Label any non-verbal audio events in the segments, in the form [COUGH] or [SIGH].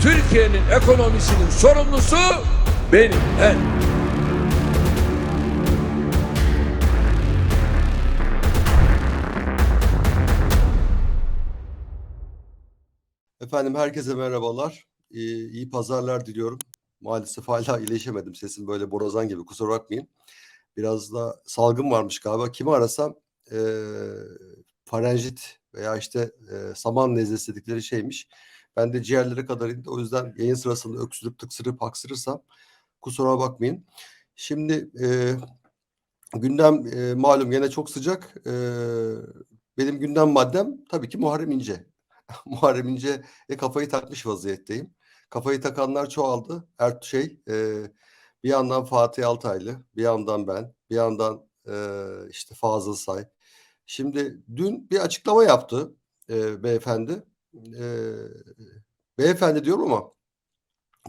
Türkiye'nin ekonomisinin sorumlusu benim. Ben. Efendim herkese merhabalar. İyi, iyi pazarlar diliyorum. Maalesef hala iyileşemedim. Sesim böyle borazan gibi kusura bakmayın. Biraz da salgın varmış galiba. Kimi arasam eee farenjit veya işte eee, saman nezlesi dedikleri şeymiş. Ben de ciğerlere kadar indi. O yüzden yayın sırasında öksürüp tıksırıp haksırırsam kusura bakmayın. Şimdi eee, gündem eee, malum gene çok sıcak. Eee, benim gündem maddem tabii ki Muharrem İnce. [LAUGHS] Muharrem İnce'ye kafayı takmış vaziyetteyim. Kafayı takanlar çoğaldı. Her şey eee, bir yandan Fatih Altaylı, bir yandan ben, bir yandan eee, işte Fazıl Say. Şimdi dün bir açıklama yaptı eee, beyefendi. Eee, beyefendi diyorum ama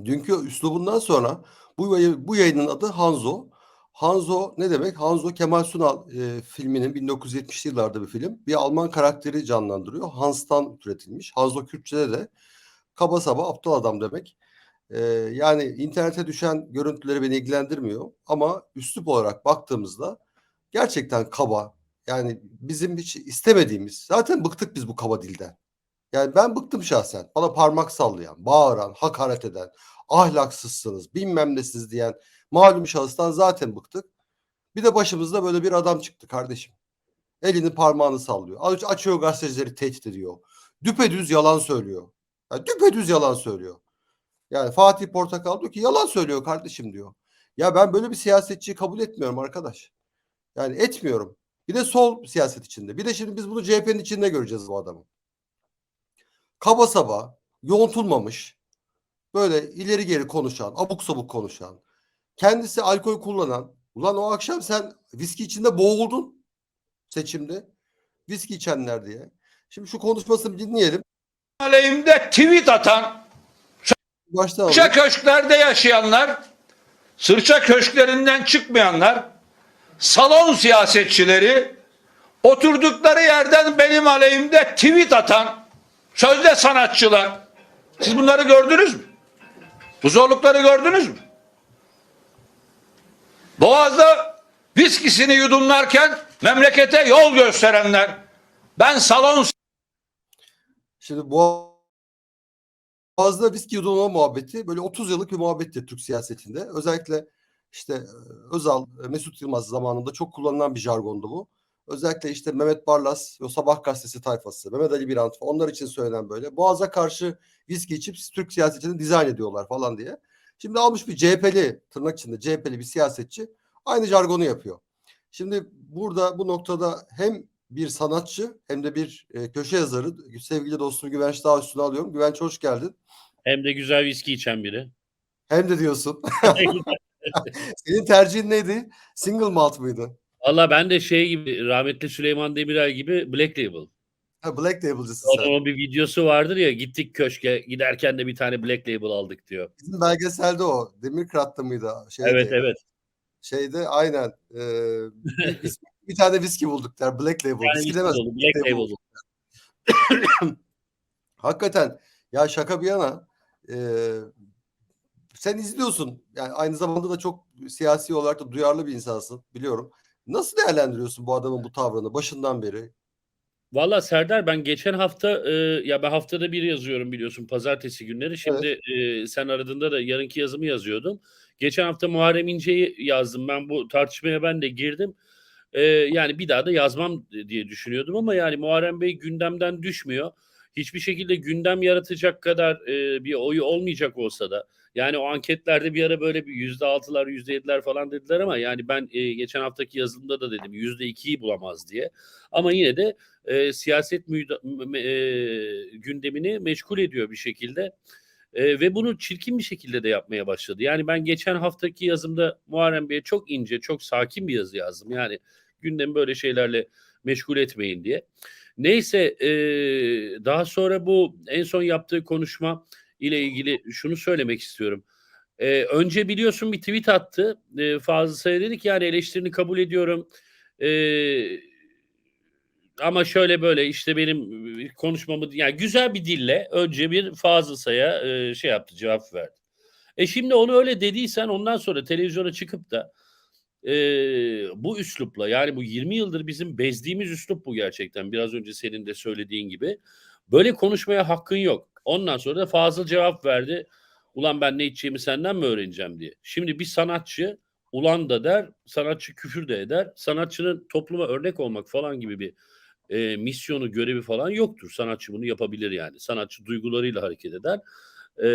dünkü üslubundan sonra bu, bu yayının adı Hanzo. Hanzo ne demek? Hanzo Kemal Sunal e, filminin 1970'li yıllarda bir film. Bir Alman karakteri canlandırıyor. Hans'tan türetilmiş. Hanzo Kürtçe'de de kaba saba aptal adam demek. E, yani internete düşen görüntüleri beni ilgilendirmiyor. Ama üslup olarak baktığımızda gerçekten kaba. Yani bizim hiç istemediğimiz. Zaten bıktık biz bu kaba dilden. Yani ben bıktım şahsen. Bana parmak sallayan, bağıran, hakaret eden, ahlaksızsınız, bilmem nesiniz diyen malum şahıstan zaten bıktık. Bir de başımızda böyle bir adam çıktı kardeşim. Elini parmağını sallıyor. Aç- Açıyor gazetecileri tehdit ediyor. Düpedüz yalan söylüyor. Yani düpedüz yalan söylüyor. Yani Fatih Portakal diyor ki yalan söylüyor kardeşim diyor. Ya ben böyle bir siyasetçiyi kabul etmiyorum arkadaş. Yani etmiyorum. Bir de sol siyaset içinde. Bir de şimdi biz bunu CHP'nin içinde göreceğiz bu adamı kaba saba, yoğuntulmamış, böyle ileri geri konuşan, abuk sabuk konuşan, kendisi alkol kullanan, ulan o akşam sen viski içinde boğuldun seçimde. Viski içenler diye. Şimdi şu konuşmasını dinleyelim. aleyhimde tweet atan, Baştan sırça köşklerde yaşayanlar, sırça köşklerinden çıkmayanlar, salon siyasetçileri, oturdukları yerden benim aleyhimde tweet atan sözde sanatçılar. Siz bunları gördünüz mü? Bu zorlukları gördünüz mü? Boğaz'da viskisini yudumlarken memlekete yol gösterenler, ben salon Şimdi Boğaz'da viski yudumlama muhabbeti böyle 30 yıllık bir muhabbettir Türk siyasetinde. Özellikle işte Özal, Mesut Yılmaz zamanında çok kullanılan bir jargondu bu. Özellikle işte Mehmet Barlas, o Sabah gazetesi tayfası, Mehmet Ali Birant onlar için söylenen böyle. Boğaz'a karşı viski içip Türk siyasetini dizayn ediyorlar falan diye. Şimdi almış bir CHP'li, tırnak içinde CHP'li bir siyasetçi aynı jargonu yapıyor. Şimdi burada bu noktada hem bir sanatçı hem de bir e, köşe yazarı sevgili dostum Güvenç daha üstüne alıyorum. Güvenç hoş geldin. Hem de güzel viski içen biri. Hem de diyorsun. [LAUGHS] [LAUGHS] [LAUGHS] Senin tercihin neydi? Single malt mıydı? Valla ben de şey gibi rahmetli Süleyman Demirel gibi Black Label. Ha, Black Label'cısın sen. Onun bir videosu vardır ya gittik köşke giderken de bir tane Black Label aldık diyor. Bizim belgeselde o. Demirkırat'ta mıydı? Şeyde, Evet evet. Şeyde aynen. E, bir, bir, tane viski bulduk der. Black Label. Yani Viski demez. dolu, Black Label. Label. [COUGHS] Hakikaten ya şaka bir yana e, sen izliyorsun. Yani aynı zamanda da çok siyasi olarak da duyarlı bir insansın biliyorum. Nasıl değerlendiriyorsun bu adamın bu tavrını başından beri? Valla Serdar ben geçen hafta e, ya ben haftada bir yazıyorum biliyorsun pazartesi günleri. Şimdi e, sen aradığında da yarınki yazımı yazıyordum. Geçen hafta Muharrem İnce'yi yazdım. Ben bu tartışmaya ben de girdim. E, yani bir daha da yazmam diye düşünüyordum ama yani Muharrem Bey gündemden düşmüyor. Hiçbir şekilde gündem yaratacak kadar e, bir oyu olmayacak olsa da yani o anketlerde bir ara böyle bir yüzde altılar yüzde yediler falan dediler ama yani ben e, geçen haftaki yazımda da dedim yüzde ikiyi bulamaz diye. Ama yine de e, siyaset müda- e, gündemini meşgul ediyor bir şekilde. E, ve bunu çirkin bir şekilde de yapmaya başladı. Yani ben geçen haftaki yazımda Muharrem Bey'e çok ince, çok sakin bir yazı yazdım. Yani gündemi böyle şeylerle meşgul etmeyin diye. Neyse e, daha sonra bu en son yaptığı konuşma ile ilgili şunu söylemek istiyorum. E, önce biliyorsun bir tweet attı. E, Fazıl Say dedi ki yani eleştirini kabul ediyorum. E, ama şöyle böyle işte benim konuşmamı yani güzel bir dille önce bir Fazıl Say'a e, şey yaptı cevap verdi. E şimdi onu öyle dediysen ondan sonra televizyona çıkıp da e, bu üslupla yani bu 20 yıldır bizim bezdiğimiz üslup bu gerçekten biraz önce senin de söylediğin gibi böyle konuşmaya hakkın yok. Ondan sonra da Fazıl cevap verdi. Ulan ben ne içeceğimi senden mi öğreneceğim diye. Şimdi bir sanatçı ulan da der, sanatçı küfür de eder. Sanatçının topluma örnek olmak falan gibi bir e, misyonu, görevi falan yoktur. Sanatçı bunu yapabilir yani. Sanatçı duygularıyla hareket eder. E,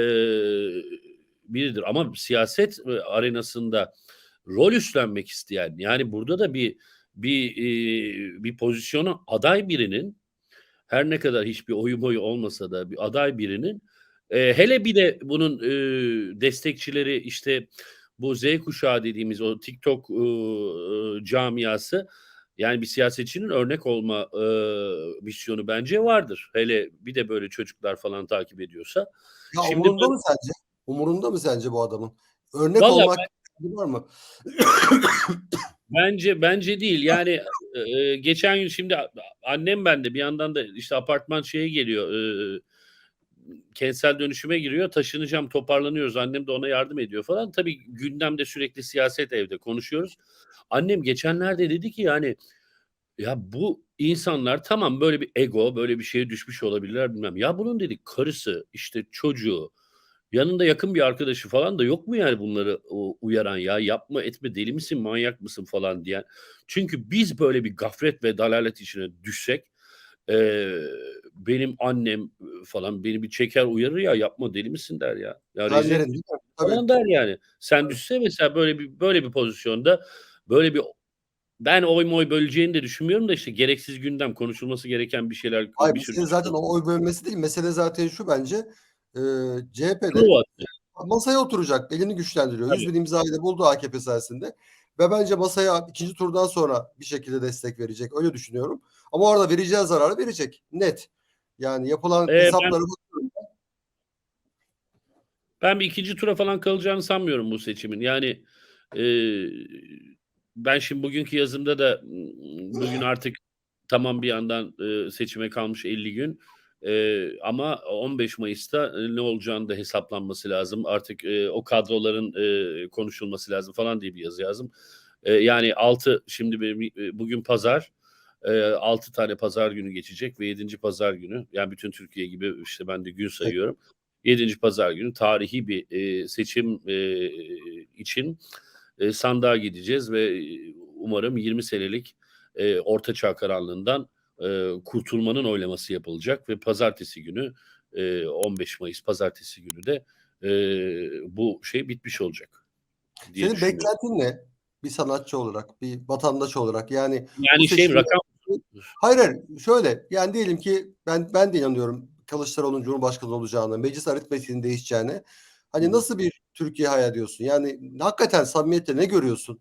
biridir ama siyaset arenasında rol üstlenmek isteyen yani burada da bir bir e, bir pozisyona aday birinin her ne kadar hiçbir oyu boyu olmasa da bir aday birinin e, hele bir de bunun e, destekçileri işte bu Z kuşağı dediğimiz o TikTok e, e, camiası yani bir siyasetçinin örnek olma e, misyonu bence vardır. Hele bir de böyle çocuklar falan takip ediyorsa. Ya Şimdi umurunda bu- mı sence? Umurunda mı sence bu adamın? Örnek olmak var mı? [COUGHS] Bence bence değil. Yani e, geçen gün şimdi annem bende bir yandan da işte apartman şeye geliyor. E, kentsel dönüşüme giriyor. Taşınacağım, toparlanıyoruz. Annem de ona yardım ediyor falan. Tabii gündemde sürekli siyaset evde konuşuyoruz. Annem geçenlerde dedi ki yani ya bu insanlar tamam böyle bir ego, böyle bir şeye düşmüş olabilirler bilmem. Ya bunun dedik karısı, işte çocuğu, yanında yakın bir arkadaşı falan da yok mu yani bunları uyaran ya yapma etme deli misin manyak mısın falan diyen. Çünkü biz böyle bir gaflet ve dalalet içine düşsek e, benim annem falan beni bir çeker uyarır ya yapma deli misin der ya. Ya rezil falan der yani. Sen düşse mesela böyle bir böyle bir pozisyonda böyle bir ben oy moy böleceğini de düşünmüyorum da işte gereksiz gündem konuşulması gereken bir şeyler Hayır bir mesele zaten o oy bölmesi değil. Mesele zaten şu bence. E, CHP'de Prova. masaya oturacak. Elini güçlendiriyor. Tabii. 100 bin imzayı da buldu AKP sayesinde. Ve bence masaya ikinci turdan sonra bir şekilde destek verecek. Öyle düşünüyorum. Ama orada vereceği zararı verecek. Net. Yani yapılan Ee, ben- hesapları bakıyorum. Ben bir ikinci tura falan kalacağını sanmıyorum bu seçimin. Yani e, ben şimdi bugünkü yazımda da m, bugün artık tamam bir yandan e, seçime kalmış 50 gün. E, ama 15 Mayıs'ta e, ne olacağını da hesaplanması lazım. Artık e, o kadroların e, konuşulması lazım falan diye bir yazı yazdım. E, yani 6 şimdi e, bugün pazar. 6 tane pazar günü geçecek ve 7. pazar günü yani bütün Türkiye gibi işte ben de gün sayıyorum. 7. pazar günü tarihi bir e, seçim e, için e, sandığa gideceğiz ve e, umarım 20 senelik e, ortaçağ karanlığından e, kurtulmanın oylaması yapılacak ve pazartesi günü e, 15 Mayıs pazartesi günü de e, bu şey bitmiş olacak. diye Senin beklentin ne? Bir sanatçı olarak, bir vatandaş olarak. Yani Yani şey seçimde- rakam Hayır hayır şöyle yani diyelim ki ben ben de inanıyorum Kılıçdaroğlu'nun Cumhurbaşkanı olacağına, meclis aritmetiğinin değişeceğine. Hani nasıl bir Türkiye hayal ediyorsun? Yani hakikaten samimiyetle ne görüyorsun?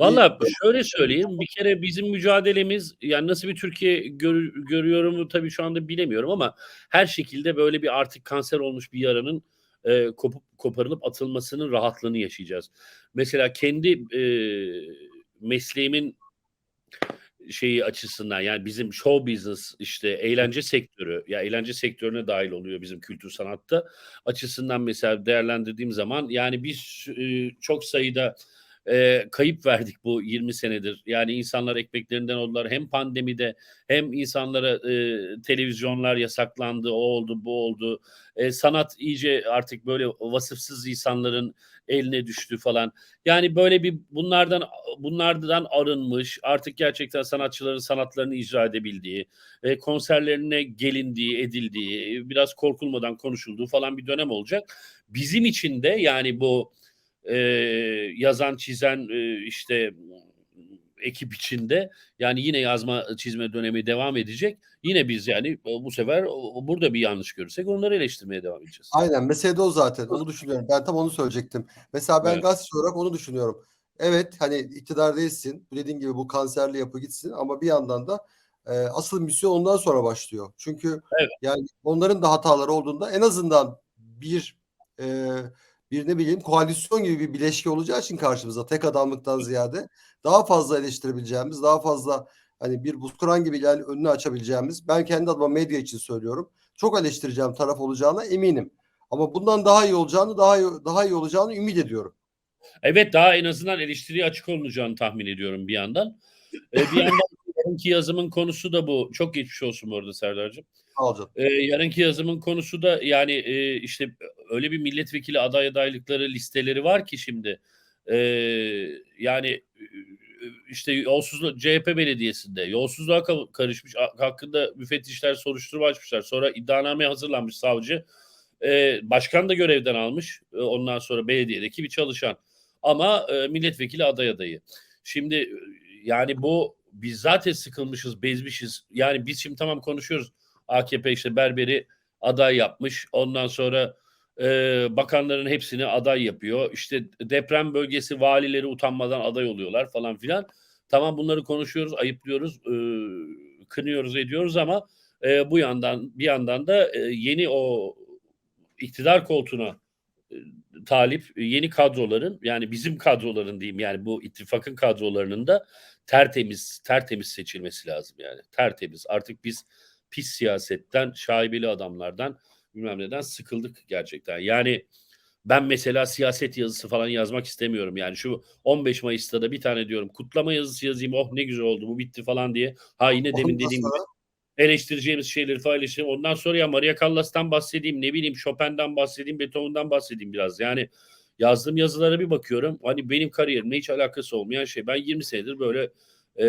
Valla şöyle söyleyeyim bir kere bizim mücadelemiz yani nasıl bir Türkiye gör, görüyorum tabii şu anda bilemiyorum ama her şekilde böyle bir artık kanser olmuş bir yaranın e, kopup koparılıp atılmasının rahatlığını yaşayacağız. Mesela kendi e, mesleğimin şeyi açısından yani bizim show business işte eğlence sektörü ya eğlence sektörüne dahil oluyor bizim kültür sanatta açısından mesela değerlendirdiğim zaman yani biz e, çok sayıda e, kayıp verdik bu 20 senedir. Yani insanlar ekmeklerinden oldular. Hem pandemide hem insanlara e, televizyonlar yasaklandı. O oldu, bu oldu. E, sanat iyice artık böyle vasıfsız insanların eline düştü falan. Yani böyle bir bunlardan bunlardan arınmış artık gerçekten sanatçıların sanatlarını icra edebildiği, e, konserlerine gelindiği, edildiği, biraz korkulmadan konuşulduğu falan bir dönem olacak. Bizim için de yani bu e, yazan, çizen e, işte ekip içinde yani yine yazma çizme dönemi devam edecek. Yine biz yani bu sefer burada bir yanlış görürsek onları eleştirmeye devam edeceğiz. Aynen mesele de o zaten. Onu düşünüyorum. Ben tam onu söyleyecektim. Mesela ben Evet. gazeteci olarak onu düşünüyorum. Evet hani iktidar değilsin. Dediğin gibi bu kanserli yapı gitsin ama bir yandan da e, asıl misyon ondan sonra başlıyor. Çünkü Evet. yani onların da hataları olduğunda en azından bir e, bir ne bileyim koalisyon gibi bir bileşke olacağı için karşımıza tek adamlıktan ziyade daha fazla eleştirebileceğimiz, daha fazla hani bir buzkuran gibi yani önünü açabileceğimiz ben kendi adıma medya için söylüyorum. Çok eleştireceğim taraf olacağına eminim. Ama bundan daha iyi olacağını daha iyi, daha iyi olacağını ümit ediyorum. Evet daha en azından eleştiriye açık olunacağını tahmin ediyorum bir yandan. Ee, bir yandan yarınki [LAUGHS] yazımın konusu da bu. Çok geçmiş olsun bu arada Serdar'cığım. Ee, yarınki yazımın konusu da yani e, işte öyle bir milletvekili aday adaylıkları listeleri var ki şimdi Ee, yani e, işte yolsuzluk CHP belediyesinde yolsuzluğa ka- karışmış hakkında müfettişler soruşturma açmışlar. Sonra iddianame hazırlanmış savcı. Ee, başkan da görevden almış. Ee, ondan sonra belediyedeki bir çalışan. Ama e, milletvekili aday adayı. Şimdi e, yani bu biz zaten sıkılmışız, bezmişiz. Yani biz şimdi tamam konuşuyoruz. AKP işte Berber'i aday yapmış. Ondan sonra e, bakanların hepsini aday yapıyor. İşte deprem bölgesi valileri utanmadan aday oluyorlar falan filan. Tamam bunları konuşuyoruz, ayıplıyoruz, e, kınıyoruz, ediyoruz ama e, bu yandan bir yandan da e, yeni o iktidar koltuğuna e, talip yeni kadroların yani bizim kadroların diyeyim yani bu ittifakın kadrolarının da tertemiz tertemiz seçilmesi lazım yani tertemiz artık biz pis siyasetten şaibeli adamlardan bilmem neden sıkıldık gerçekten yani ben mesela siyaset yazısı falan yazmak istemiyorum yani şu 15 Mayıs'ta da bir tane diyorum kutlama yazısı yazayım oh ne güzel oldu bu bitti falan diye ha yine demin Ondan dediğim gibi eleştireceğimiz şeyleri paylaşayım. Ondan sonra ya Maria Callas'tan bahsedeyim, ne bileyim Chopin'den bahsedeyim, Beethoven'dan bahsedeyim biraz. Yani yazdığım yazılara bir bakıyorum. Hani benim kariyerimle hiç alakası olmayan şey. Ben 20 senedir böyle e,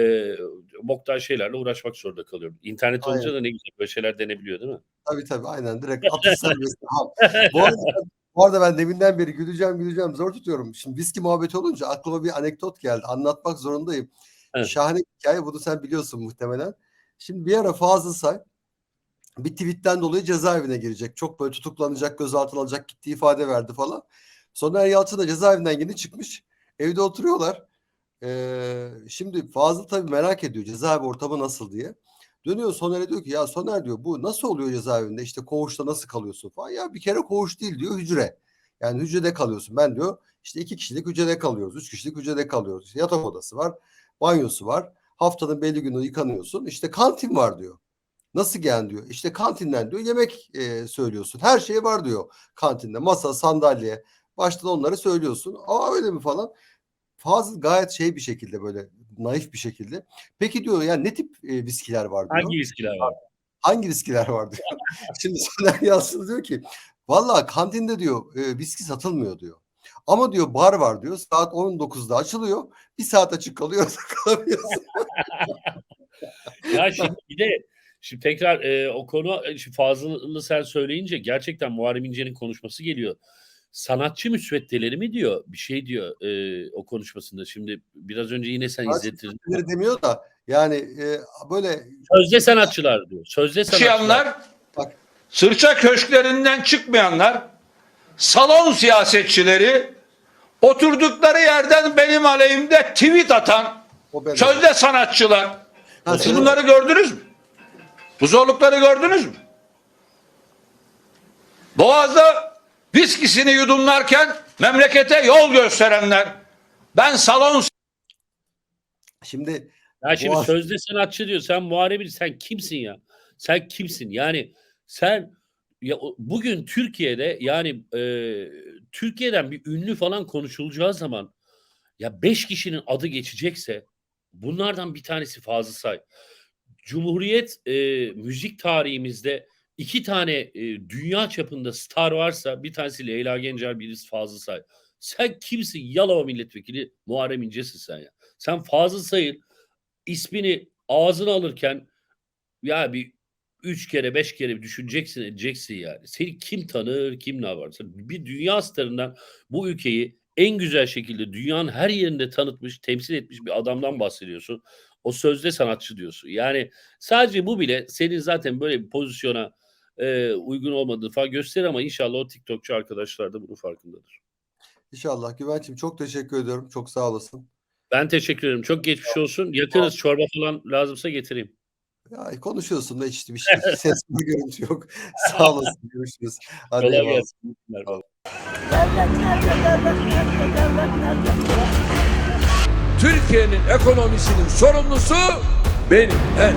boktan şeylerle uğraşmak zorunda kalıyorum. İnternet olunca Aynen. da ne güzel böyle şeyler denebiliyor değil mi? Tabii tabii aynen direkt atış [LAUGHS] serbest. Bu, arada, ben- bu arada ben deminden beri güleceğim güleceğim zor tutuyorum. Şimdi viski muhabbeti olunca aklıma bir anekdot geldi. Anlatmak zorundayım. Evet. Şahane hikaye bunu sen biliyorsun muhtemelen. Şimdi bir ara Fazıl Say bir tweetten dolayı cezaevine girecek. Çok böyle tutuklanacak, gözaltına alacak gittiği ifade verdi falan. Soner Yalçın da cezaevinden yeni çıkmış. Evde oturuyorlar. Ee, şimdi Fazıl tabii merak ediyor cezaevi ortamı nasıl diye. Dönüyor Soner'e diyor ki ya Soner diyor bu nasıl oluyor cezaevinde işte koğuşta nasıl kalıyorsun falan. Ya bir kere koğuş değil diyor hücre. Yani hücrede kalıyorsun. Ben diyor işte iki kişilik hücrede kalıyoruz. Üç kişilik hücrede kalıyoruz. İşte yatak odası var. Banyosu var. Haftanın belli günü yıkanıyorsun. İşte kantin var diyor. Nasıl gelen diyor. İşte kantinden diyor yemek e, söylüyorsun. Her şey var diyor kantinde. Masa, sandalye. Baştan onları söylüyorsun. Aa öyle mi falan. Fazıl gayet şey bir şekilde böyle naif bir şekilde. Peki diyor ya ne tip e, viskiler var diyor. Hangi viskiler var? Hangi viskiler var diyor. [LAUGHS] Şimdi Soner Yalçın diyor ki valla kantinde diyor e, viski satılmıyor diyor. Ama diyor bar var diyor. Saat 19'da açılıyor. Bir saat açık kalıyor. [LAUGHS] kalamıyorsun. Ya şimdi bir de şimdi tekrar e, o konu e, şimdi Fazıl'ı sen söyleyince gerçekten Muharrem İnce'nin konuşması geliyor. Sanatçı müsveddeleri mi diyor bir şey diyor e, o konuşmasında. Şimdi biraz önce yine sen izlettirdin. Demiyor da yani e, böyle Sözde sanatçılar diyor. Sözde sanatçılar. Bak. sırça köşklerinden çıkmayanlar, salon siyasetçileri, oturdukları yerden benim aleyhimde tweet atan o ben sözde sanatçılar. Ha, Siz bunları gördünüz mü? Bu zorlukları gördünüz mü? Boğaz'da viskisini yudumlarken memlekete yol gösterenler. Ben salon Şimdi Ya şimdi Boğaz- sözde sanatçı diyor. Sen Muharrem İnce, sen kimsin ya? Sen kimsin? Yani sen ya o- bugün Türkiye'de yani e, Türkiye'den bir ünlü falan konuşulacağı zaman ya beş kişinin adı geçecekse bunlardan bir tanesi Fazıl Say. Cumhuriyet e, müzik tarihimizde iki tane e, dünya çapında star varsa bir tanesi Leyla Gencer, birisi Fazıl Say. Sen kimsin? Yalova milletvekili Muharrem İnce'sin sen ya. Sen Fazıl Say'ın ismini ağzına alırken ya bir üç kere beş kere düşüneceksin edeceksin yani. Seni kim tanır kim ne varsa. Bir dünya starından bu ülkeyi en güzel şekilde dünyanın her yerinde tanıtmış, temsil etmiş bir adamdan bahsediyorsun. O sözde sanatçı diyorsun. Yani sadece bu bile senin zaten böyle bir pozisyona e, uygun olmadığını falan gösterir ama inşallah o TikTokçu arkadaşlar da bunun farkındadır. inşallah Güvenç'im çok teşekkür ediyorum. Çok sağ olasın. Ben teşekkür ederim. Çok geçmiş olsun. Yakınız. Çorba falan lazımsa getireyim. Ya konuşuyorsun da işte bir şey. Ses bir görüntü yok. sağ olasın. Görüşürüz. Hadi Kolay gelsin. Türkiye'nin ekonomisinin sorumlusu benim ben.